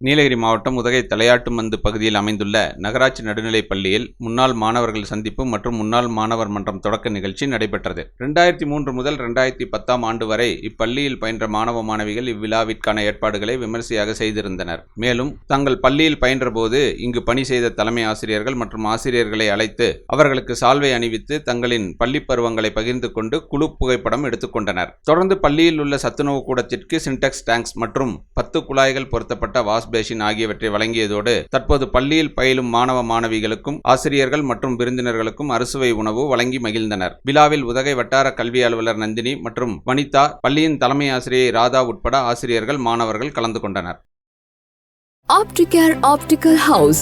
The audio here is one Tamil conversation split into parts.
நீலகிரி மாவட்டம் உதகை தலையாட்டு மந்து பகுதியில் அமைந்துள்ள நகராட்சி நடுநிலைப் பள்ளியில் முன்னாள் மாணவர்கள் சந்திப்பு மற்றும் முன்னாள் மாணவர் மன்றம் தொடக்க நிகழ்ச்சி நடைபெற்றது. ரெண்டாயிரத்தி மூன்று முதல் ரெண்டாயிரத்தி பத்தாம் ஆண்டு வரை இப்பள்ளியில் பயின்ற மாணவ மாணவிகள் இவ்விழாவிற்கான ஏற்பாடுகளை விமர்சையாக செய்திருந்தனர். மேலும் தங்கள் பள்ளியில் பயின்றபோது இங்கு பணி செய்த தலைமை ஆசிரியர்கள் மற்றும் ஆசிரியர்களை அழைத்து அவர்களுக்கு சால்வை அணிவித்து தங்களின் பள்ளி பருவங்களை பகிர்ந்து கொண்டு குழு புகைப்படம் எடுத்துக்கொண்டனர் தொடர்ந்து பள்ளியில் உள்ள சத்துணவு கூடத்திற்கு சின்டெக்ஸ் டேங்க்ஸ் மற்றும் பத்து குழாய்கள் பொருத்தப்பட்ட வாஷ் பேசின் ஆகியவற்றை வழங்கியதோடு தற்போது பள்ளியில் பயிலும் மாணவ மாணவிகளுக்கும் ஆசிரியர்கள் மற்றும் விருந்தினர்களுக்கும் அறுசுவை உணவு வழங்கி மகிழ்ந்தனர். விழாவில் உதகை வட்டார கல்வி அலுவலர் நந்தினி மற்றும் வனிதா பள்ளியின் தலைமை ஆசிரியை ராதா உட்பட ஆசிரியர்கள் மாணவர்கள் கலந்து கொண்டனர். Opticare Optical House,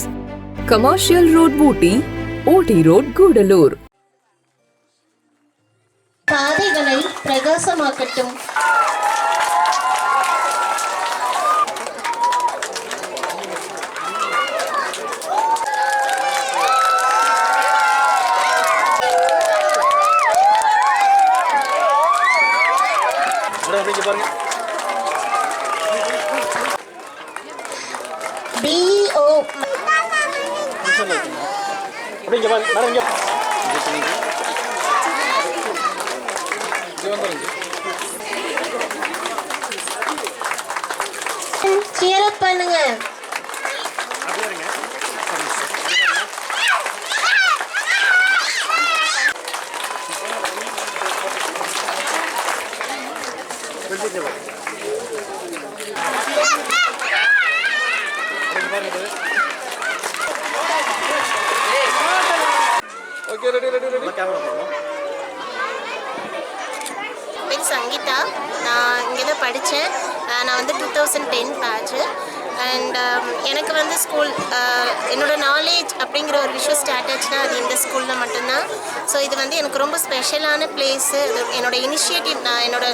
Commercial Road, Booty, OT Road, Gudalur. பாதைகளை பிரகாசமாக்கட்டும். பிஇஓ அப்படிங்க பாருங்க. மேடம் இங்கே. பண்ணுங்க. Okay ready ready ready camera பேர் சங்கீதா. நான் இங்கே தான் படித்தேன் நான் வந்து two thousand ten batch and எனக்கு வந்து ஸ்கூல் என்னோட நாலேஜ் அப்படிங்கிற ஒரு விஷயம் ஸ்டார்ட் ஆச்சுன்னா அது இந்த ஸ்கூலில் மட்டும்தான். ஸோ இது வந்து எனக்கு ரொம்ப ஸ்பெஷலான பிளேஸு என்னோடய இனிஷியேட்டிவ் நான் என்னோட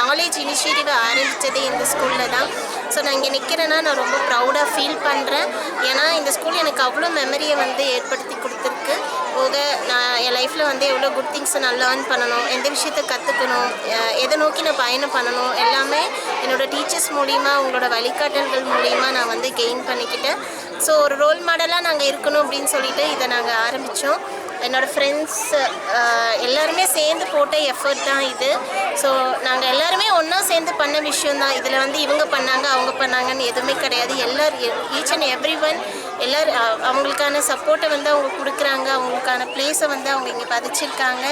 நாலேஜ் இனிஷியேட்டிவ் ஆரம்பித்ததே இந்த ஸ்கூலில் தான். ஸோ நான் இங்கே நிற்கிறேன்னா நான் ரொம்ப ப்ரௌடாக ஃபீல் பண்ணுறேன் ஏன்னா இந்த ஸ்கூல் எனக்கு அவ்வளோ மெமரியை வந்து ஏற்படுத்தி கொடுத்துருக்கு. போக நான் என் லைஃப்பில் வந்து எவ்வளோ குட் திங்ஸை நான் லேர்ன் பண்ணணும் எந்த விஷயத்தை கற்றுக்கணும் எதை நோக்கி நான் பயணம் பண்ணணும் எல்லாமே என்னோட டீச்சர்ஸ் மூலிமா உங்களோட வழிகாட்டல்கள் மூலிமா நான் வந்து கெயின் பண்ணிக்கிட்டேன். ஸோ ஒரு ரோல் மாடலாக நாங்கள் இருக்கணும் அப்படின்னு சொல்லிட்டு இதை நாங்கள் ஆரம்பித்தோம் என்னோடய ஃப்ரெண்ட்ஸ் எல்லாருமே சேர்ந்து போட்ட எஃபர்ட் தான் இது. ஸோ நாங்கள் எல்லாருமே ஒன்றா சேர்ந்து பண்ண விஷயம் தான் இதில் வந்து இவங்க பண்ணாங்க அவங்க பண்ணாங்கன்னு எதுவுமே கிடையாது. எல்லார் ஈச் அண்ட் எவ்ரி ஒன் எல்லார் அவங்களுக்கான சப்போர்ட்டை வந்து அவங்க கொடுக்குறாங்க. அவங்களுக்கான பிளேஸை வந்து அவங்க இங்கே பதிச்சிருக்காங்க.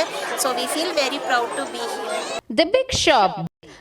So we feel very proud to be here the big shop